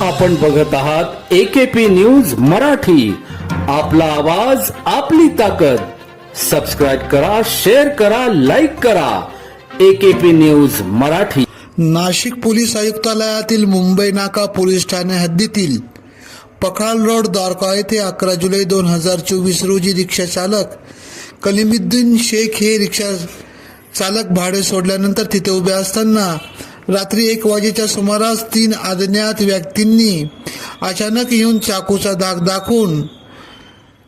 आपण बघत आहात एकेपी न्यूज मराठी. आपला आवाज आपली ताकद. सबस्क्राईब करा शेअर करा लाईक करा. AKP news Marathi. Nashik police आयुक्तालयातील Mumbai नाका पोलीस ठाणे हद्दीतील पखाल रोड द्वारका येथे अकरा जुलै दोन हजार चोवीस रोजी रिक्षा चालक कलिमुद्दीन शेख हे रिक्षा चालक भाडे सोडल्यानंतर तिथे उभे असताना रात्री एक वाजेच्या सुमारास तीन अज्ञात व्यक्तींनी अचानक येऊन चाकूचा दाग दाखवून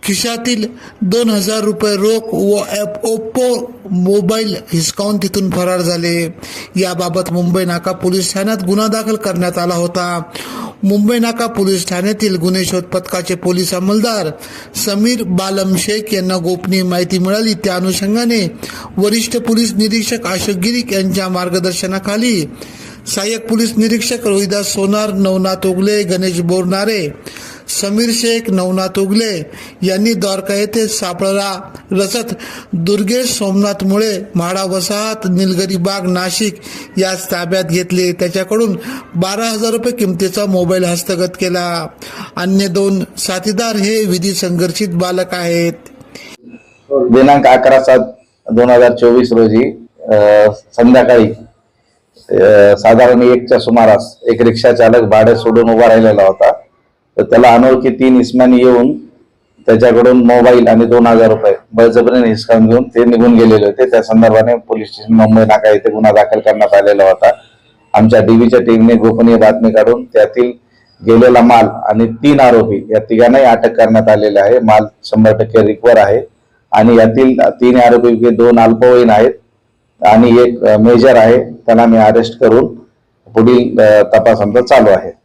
खिशातील दोन हजार रुपये रोख व ॲप ओप्पो मोबाईल हिसकावून तिथून फरार झाले. याबाबत मुंबई नाका पोलीस ठाण्यात गुन्हा दाखल करण्यात आला होता. मुंबई नाका पोलीस ठाण्यातील गुन्हे शोध पथकाचे पोलीस अंमलदार समीर बालम शेख यांना गोपनीय माहिती मिळाली. त्या अनुषंगाने वरिष्ठ पोलीस निरीक्षक अशोक गिरीक यांच्या मार्गदर्शनाखाली सहाय्यक पोलीस निरीक्षक रोहिदास सोनार नवनाथ ओगले गणेश बोरनारे समीर शेख नवनाथ उगले यांनी द्वारका येथे सापळा रचत दुर्गेश सोमनाथ मुळे म्हाडा वसाहत निलगिरी बाग नाशिक याच ताब्यात घेतले. त्याच्याकडून बारा हजार रुपये किमतीचा मोबाईल हस्तगत केला. अन्य दोन साथीदार हे विधी संघर्षित बालक आहेत. दिनांक अकरा सात दोन हजार चोवीस रोजी संध्याकाळी साधारण एकच्या सुमारास एक रिक्षा चालक भाडे सोडून उभा राहिलेला होता. तर त्याला अनोळखी तीन इस्मानी येऊन त्याच्याकडून मोबाईल आणि दोन हजार रुपये बळजबरीने हिसकावून घेऊन ते निघून गेलेले होते. त्या संदर्भाने पोलीस स्टेशन मुंबई नाका येथे गुन्हा दाखल करण्यात आलेला होता. आमच्या डीव्हीच्या टीमने गोपनीय बातमी काढून त्यातील गेलेला माल आणि तीन आरोपी या तिघांनाही अटक करण्यात आलेले आहे. माल शंभर टक्के रिकवर आहे. आणि यातील तीन आरोपी दोन अल्पवयीन आहेत आणि एक मेजर आहे. त्यांना मी अरेस्ट करून पुढील अ, तपास आमचा चालू आहे.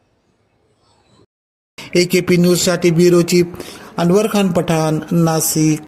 ए न्यूज पी न्यूजसाठी ब्युरोची अनवर खान पठाण नाशिक